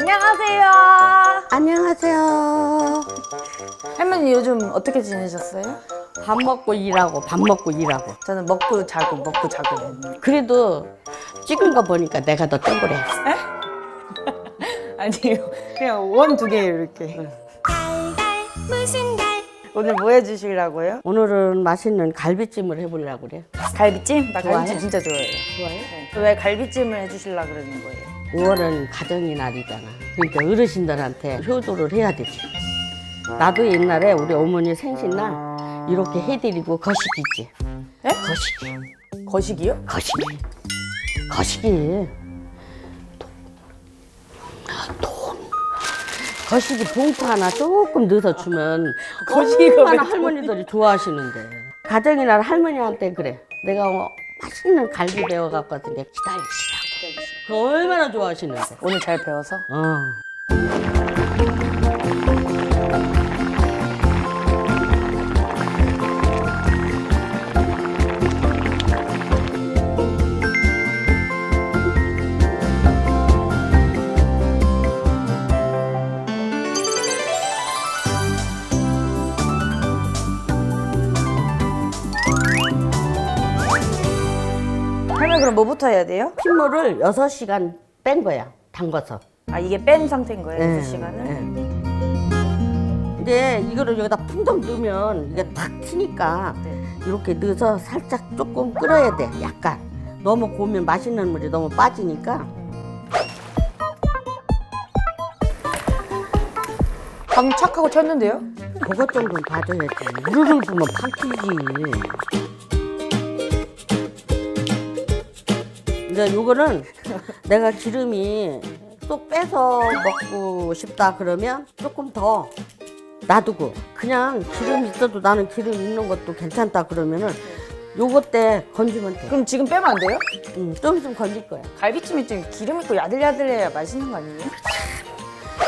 안녕하세요. 안녕하세요. 할머니 요즘 어떻게 지내셨어요? 밥 먹고 일하고 밥 먹고 일하고. 저는 먹고 자고 먹고 자고. 그래도 찍은 거 보니까 내가 더 땡그래. 아니요. 그냥 원 두개 이렇게. 달달 무슨 달 오늘 뭐 해주시려고요? 오늘은 맛있는 갈비찜을 해보려고 그래. 갈비찜? 나 좋아해? 갈비찜 진짜 좋아해요. 좋아요? 네. 왜 갈비찜을 해주시려고 그러는 거예요? 5월은 가정의 날이잖아. 그러니까 어르신들한테 효도를 해야 되지. 나도 옛날에 우리 어머니 생신날 이렇게 해드리고 거식 있지. 네? 거식이. 거식이요? 거식이. 거식이. 돈. 거식이 봉투 하나 조금 넣어서 주면 얼마나 왜 할머니들이 좋아하시는데. 가정의 날 할머니한테 그래. 내가 어, 맛있는 갈비 배워 갖고 왔으니까 기다리시라고. 그 얼마나 좋아하시는데. 오늘 잘 배워서? 어. 그럼 뭐부터 해야 돼요? 핏물을 6시간 뺀 거야. 담궈서. 아 이게 뺀 상태인 거예요? 네, 그 시간을? 네. 근데 이거를 여기다 풍덩 넣으면 이게 탁 튀니까 네. 이렇게 넣어서 살짝 조금 끓어야 돼. 약간. 너무 고우면 맛있는 물이 너무 빠지니까. 방 착하고 쳤는데요? 그것 정도는 봐줘야지. 우르르 부면 팍 튀지. 근데 요거는 내가 기름이 쏙 빼서 먹고 싶다 그러면 조금 더 놔두고 그냥 기름 있어도 나는 기름 있는 것도 괜찮다 그러면은 요거 때 건지면 돼. 그럼 지금 빼면 안 돼요? 응, 좀 있으면 건질 거야. 갈비찜이 좀 기름 있고 야들야들해야 맛있는 거 아니에요?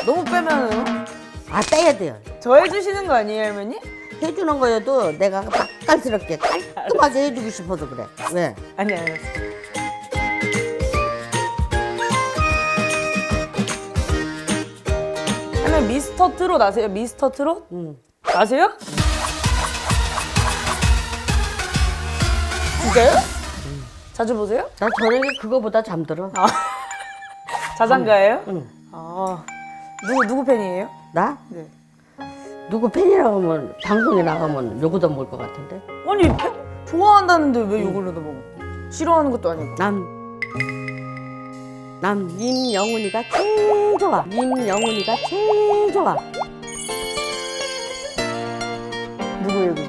너무 빼면은 아 떼야 돼요. 저 해 주시는 거 아니에요 할머니? 해주는 거여도 내가 맛깔스럽게 깔끔하게 해주고 싶어서 그래. 왜? 아니 할머니 미스터 트롯 아세요? 미스터 트롯? 응. 아세요? 진짜요? 자주 보세요? 나 저녁에 그거보다 잠들어. 아. 자장가예요? 응. 아 누구 누구 팬이에요? 나? 네. 누구 팬이라고 하면 방송에 나가면 요거도 먹을 것 같은데? 아니 팬 좋아한다는데 왜 욕을 넣어 먹어? 싫어하는 것도 아니고. 난, 난 임영훈이가 제일 좋아. 임영훈이가 제일 좋아. 누구예요 그게?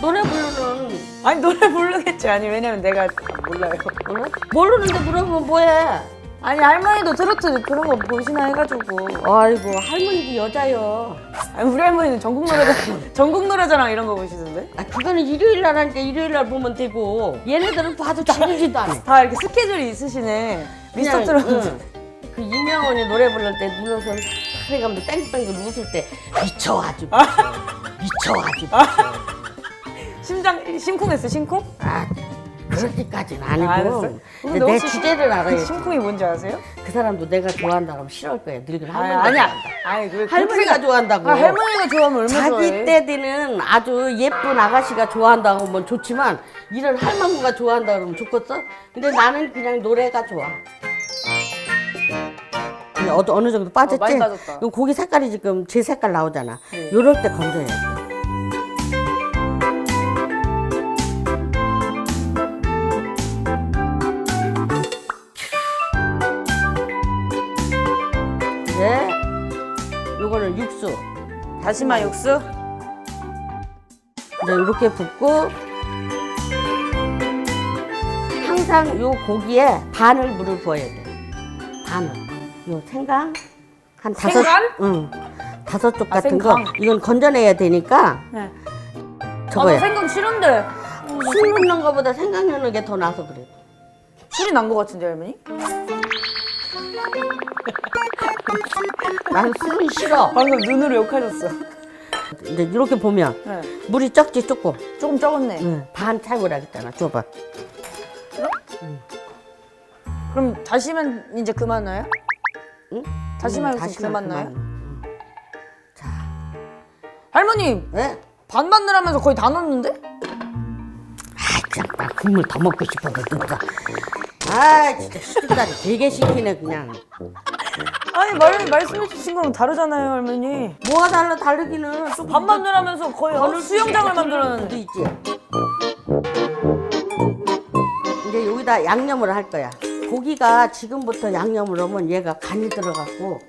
노래 부르는, 아니 노래 부르겠지 아니 왜냐면 내가 몰라요. 몰라? 모르는데 물어보면 뭐해? 아니 할머니도 트로트 그런 거 보시나 해가지고. 아이고, 할머니도 여자요. 아니 우리 할머니는 전국 노래자랑 전국 노래자랑 이런 거 보시던데? 아, 그거는 일요일 날 하니까 일요일 날 보면 되고, 얘네들은 봐도 지르지도 않아. 다 이렇게 스케줄이 있으시네. 미스터 트롯. 응. 그 임영훈이 노래 부를 때 눈웃음 하게 가면 땡땡땡 웃을 때 미쳐 아주 미쳐 미쳐 아주 미쳐 심장 심쿵했어 심쿵? 아 그렇게까지는 아, 아니고 알았어요. 근데 근데 내 혹시 주제를 알아야지 심쿵이 뭔지 아세요? 그 사람도 내가 좋아한다 그러면 싫어할 거야 늙은 아니 할머니가 아니야. 아니 그 할머니가 좋아한다고 아, 할머니가 좋아하면 얼마나 자기 좋아해? 때 되는 아주 예쁜 아가씨가 좋아한다고 하면 좋지만 이런 할망구가 좋아한다 그러면 좋겠어? 근데 나는 그냥 노래가 좋아 근데 어, 어느 정도 빠졌지? 어, 많이 빠졌다. 이 고기 색깔이 지금 제 색깔 나오잖아 네. 요럴 때 건져야 돼 다시마 육수? 이제 이렇게 붓고 항상 요 고기에 반을 물을 부어야 돼. 반을. 요 생강 한 다섯. 생강? 응. 다섯 쪽 아, 같은 거. 생강. 이건 건져내야 되니까 네. 저거야. 아, 나 생강 싫은데. 술 넣는 거보다 생강 넣는 게 더 나서 그래. 술이 난거 같은데 할머니? 난 술은 싫어. 방금 눈으로 욕하셨어. 이제 이렇게 보면 네. 물이 적지 조금. 조금 적었네. 응. 반 차고라 했잖아. 줘봐. 그럼 다시면 이제 그만 넣어요? 응? 다시마 응, 육수 그맛 나요? 응. 자, 할머니 왜? 반 만들하면서 거의 다 넣었는데? 아, 그냥 나 국물 더 먹고 싶어서 진짜. 아, 진짜 시집살이 되게 시키네 그냥. 아니 말 말씀해 주신 거랑 다르잖아요 할머니. 뭐가 달라 다르기는 좀반 만들하면서 거의 어, 수영장을 만들었는데. 있지. 이제 여기다 양념을 할 거야. 고기가 지금부터 양념을 하면 얘가 간이 들어갖고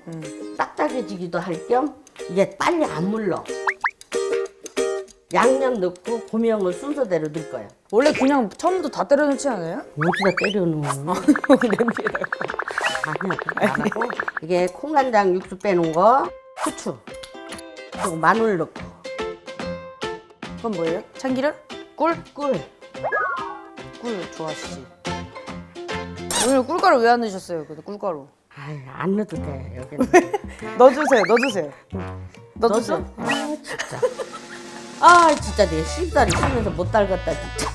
딱딱해지기도 할 겸 이게 빨리 안 물러. 양념 넣고 고명을 순서대로 넣을 거야. 원래 그냥 처음부터 다 때려 넣지 않아요? 어디다 때려 넣어? 냄비에다. 아니야, 그렇게 안 하고 이게 콩간장 육수 빼놓은 거, 후추, 그리고 마늘 넣고 그건 뭐예요? 참기름? 꿀? 꿀. 꿀 좋아하시지. 오늘 꿀가루 왜 안 넣으셨어요? 근데 꿀가루. 아이, 안 넣어도 돼 여기는. 넣어주세요. 넣어주세요. 넣어주세요. 넣었어? 아 진짜. 아 진짜 내 씹다리 씹면서 못 달갔다 진짜.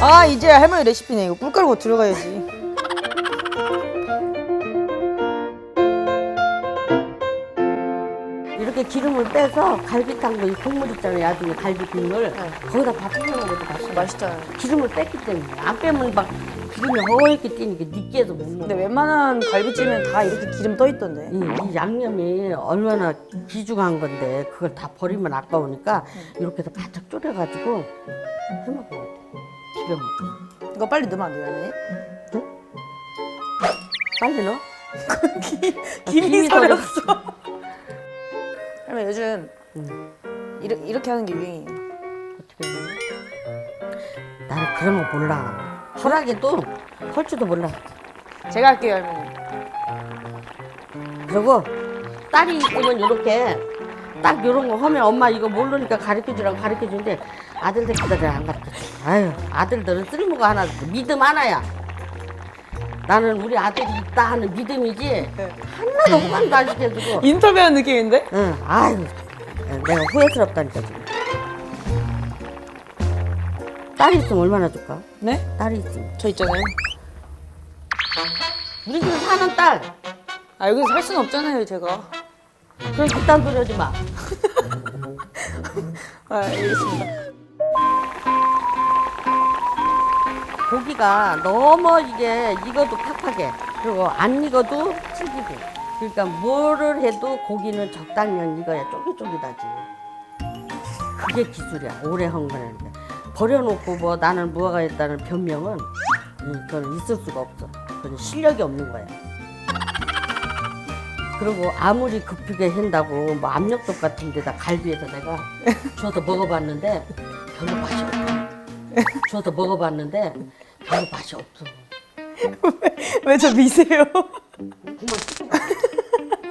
아 이제 할머니 레시피네. 이거 꿀가루가 들어가야지. 기름을 빼서 갈비탕도 이 국물 있잖아요. 나중에 갈비 국물 거기다 밥 비벼 먹어도 맛있어. 맛있잖아요. 기름을 뺐기 때문에 안 빼면 막 기름이 허옇게 뛰니까 느끼해서 못 먹어. 근데 웬만한 갈비찜은 다 이렇게 기름 떠 있던데. 이, 이 양념이 얼마나 귀중한 건데 그걸 다 버리면 아까우니까 이렇게 해서 바짝 졸여가지고 해먹어야 돼. 비벼 먹고. 이거 빨리 넣으면 안 돼요, 할머니? 빨리 넣어. 김이 김이 서렸어. 요즘 이렇게, 이렇게 하는 게 유행이에요. 어떻게 해? 나는 그런 거 몰라. 허락에도 할 줄도 몰라. 제가 할게요, 할머니. 그리고 딸이 있으면 이렇게 딱 이런 거 하면 엄마 이거 모르니까 가르쳐 주라고 가르쳐 주는데 아들들 그다들 안 가르쳐 줘. 아유 아들들은 쓸모가 하나. 믿음 하나야. 나는 우리 아들이 있다 하는 믿음이지 하나도 호감도 안 시켜주고 인터뷰하는 느낌인데? 응 아유 내가 후회스럽다니까 지금 딸이 있으면 얼마나 좋까 네? 딸이 있으면 저 있잖아요. 우리 집 사는 딸 아, 여기서 살 수는 없잖아요, 제가. 그럼 그딴 소리 하지 마 아, 알겠습니다. 고기가 너무 이게 익어도 팍팍해. 그리고 안 익어도 질기고. 그러니까 뭐를 해도 고기는 적당량 익어야 쫄깃쫄깃하지. 그게 기술이야. 오래 한 거는. 버려놓고 뭐 나는 무화가 했다는 변명은 음, 그건 있을 수가 없어. 그건 실력이 없는 거야. 그리고 아무리 급하게 한다고 뭐 압력솥 같은 데다 갈비에서 내가 줘서 먹어봤는데 별로 맛이 없어. 줘서 먹어봤는데 별로 맛이 없어. 왜 저 미세요? 국물 찍어봐.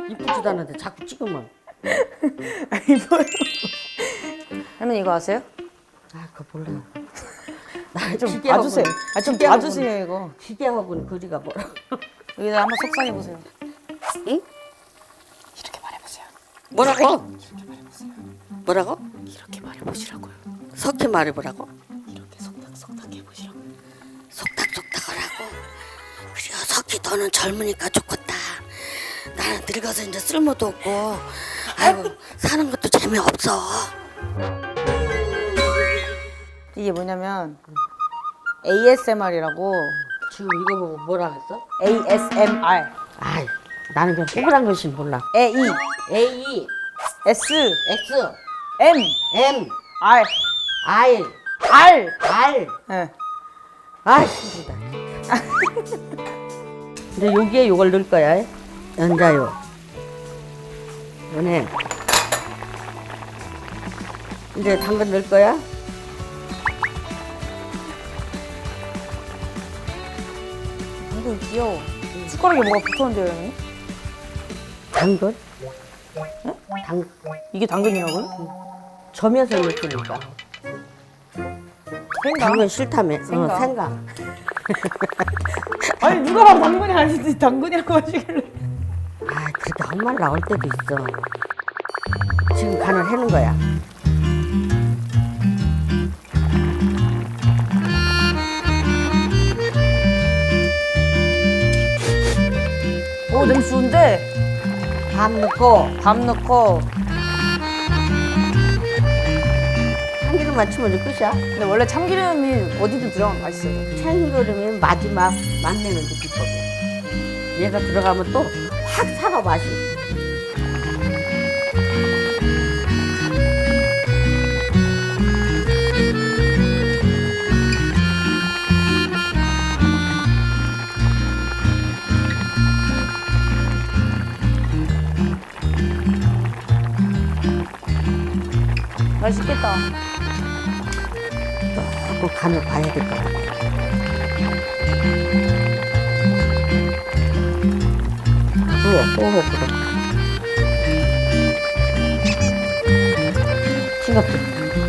이쁘지도 않은데 자꾸 찍으면. 아니, 뭐요? 할머니 이거 아세요? 아, 그거 몰라. 나좀 기계하고는- 봐주세요. 아, 좀 기계하고는- 봐주세요, 이거. 기계하고는 거리가 멀어. 여기다 한번 속상해 보세요. 응? 이렇게 말해보세요. 뭐라고? 뭐라고? 이렇게 말해보시라고요. 석희 말해보라고? 이렇게 속닥 속닥 해보시라고. 속닥속닥 하라고. 그래요, 석희 너는 젊으니까 좋겠다. 나는 늙어서 이제 쓸모도 없고, 아이고, 사는 것도 재미없어. 이게 뭐냐면 ASMR이라고 지금 이거 보고 뭐라 했어? ASMR 아이, 나는 그냥 꼬부란 것이 몰라. A E A, S X, M M, R I, R R. 네. 아, 힘들다. 이제 여기에 요걸 넣을 거야. 연자요. 연해. 이제 당근 넣을 거야. 이거 귀여워. 숟가락에 뭐가 붙었는데요, 형님? 당근? 당, 이게 당근이라고요? 점여서 넣으니까. 당근 싫다며. 어, 생각. 어, 생각. 아니 누가 봐도 당근이 아니지 당근이라고 하시길래 아, 그렇게 한 말 나올 때도 있어. 지금 간을 해는 거야. 오 냄새 좋은데? 밥 넣고, 밥 넣고 참기름 맞추면 이제 끝이야. 근데 원래 참기름이 어디든 들어가면 맛있어요 참기름이 마지막 맛내는 그 비법이야. 얘가 들어가면 또 확 살아 맛이. 맛있겠다 그 간을 봐야 될 것 같아. 부어, 부어, 부어. 싱겁지?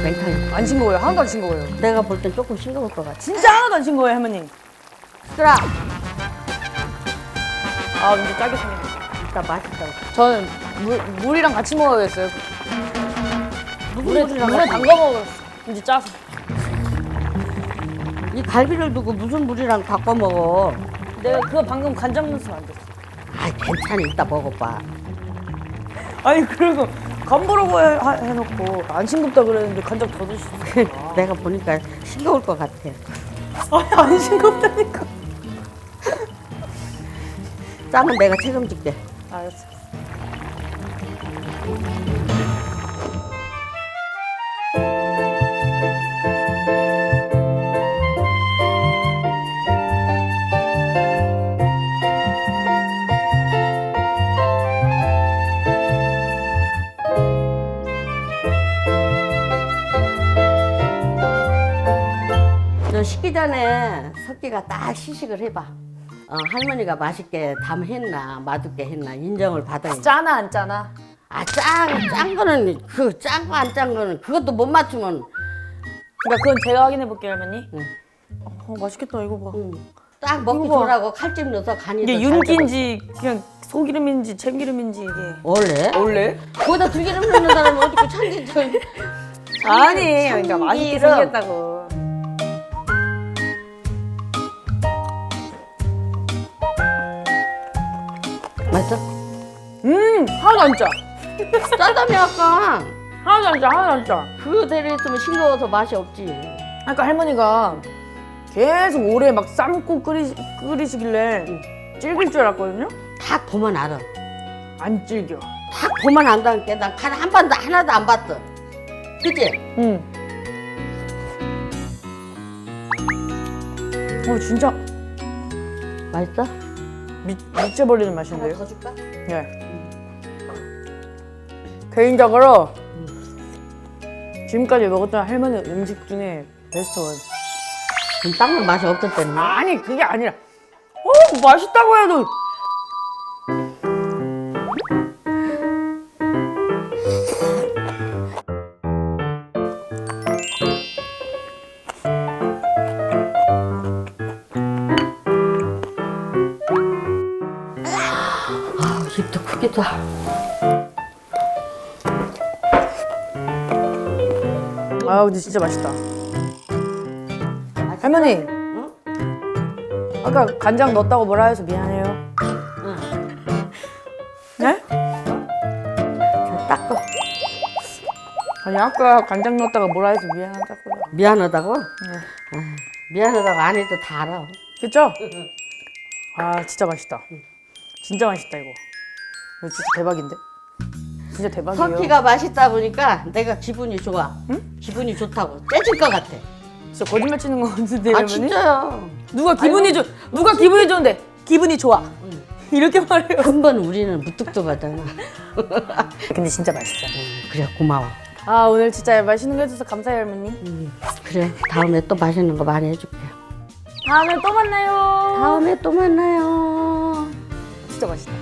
맹탕이. 안 싱거워요 하나도 안 싱거워요 내가 볼 땐 조금 싱거울 것 같아. 진짜 하나도 안 싱거워요 할머니 쓰라! 아 근데 짜게 생겼네 진짜 맛있다고. 저는 물, 물이랑 같이 먹어야겠어요 물에, 물에 담가 먹어 이제 짜서 이 갈비를 두고 무슨 물이랑 바꿔 먹어? 내가 그거 방금 간장 넣었으면 안 됐어 아, 괜찮아. 이따 먹어봐. 아니 그리고 간 보라고 해, 하- 해놓고 안 싱겁다 그랬는데 간장 더 드시고 내가 보니까 싱거울 것 같아. 아니 안 싱겁다니까 짜면 내가 책임질게. 알았어 너 식기 전에 석기가 딱 시식을 해봐. 어, 할머니가 맛있게 담했나 맛없게 했나 인정을 받아야지. 짜나 안 짜나 아, 짠, 짠 거는 그 짠 거 안 짠 거는 그것도 못 맞추면 그러니까 그건 제가 확인해 볼게요 할머니 응. 어 맛있겠다 이거 봐 응. 딱 먹기 이거 봐. 좋으라고 칼집 넣어서 간이 이게 더잘 윤기인지 그냥 소기름인지 참기름인지 이게. 원래? 원래? 거기다 들기름 넣는 사람은 어떻게 참기름 아니 그러니까 맛있게 참기름. 생겼다고 음 하나도 안 짜 짜다며 아까 하나도 안 짜 하나도 안 짜 그대로 했으면 싱거워서 맛이 없지 아까 할머니가 계속 오래 막 삶고 끓이, 끓이시길래 질길 줄 알았거든요 딱 보면 알아 안 질겨 딱 보면 안다니까 난간한 번도 하나도 안 봤어 그치? 응. 어 진짜 맛있어? 미, 미쳐버리는 맛인데요 더 줄까? 네. 개인적으로 지금까지 먹었던 할머니 음식 중에 베스트 원. 그럼 딴건 맛이 거야? 아니 그게 아니라 어 맛있다고 해도 아 입도 크기도 아근 진짜 맛있다. 할머니 응? 아까 간장 넣었다고 뭐라 해서 미안해요. 응. 네? 자, 닦어 아니 아까 간장 넣었다가 뭐라 해서 미안하다고요. 미안하다고? 아, 미안하다고 안 해도 다 알아 그쵸? 아 진짜 맛있다. 진짜 맛있다 이거. 이거 진짜 대박인데? 진짜 대박이에요. 석기가 맛있다 보니까 내가 기분이 좋아 기분이 좋다고 째질 것 같아 진짜 거짓말 치는 거 같은데 아 할머니? 진짜야 누가 기분이 좋 누가 기분이 좋은데 기분이 좋아. 이렇게 말해요. 근본 우리는 무뚝뚝하잖아 근데 진짜 맛있어요. 그래 고마워 아 오늘 진짜 맛있는 거 해줘서 감사해요 할머니. 음, 그래 다음에 또 맛있는 거 많이 해줄게 다음에 또 만나요. 다음에 또 만나요 진짜 맛있다.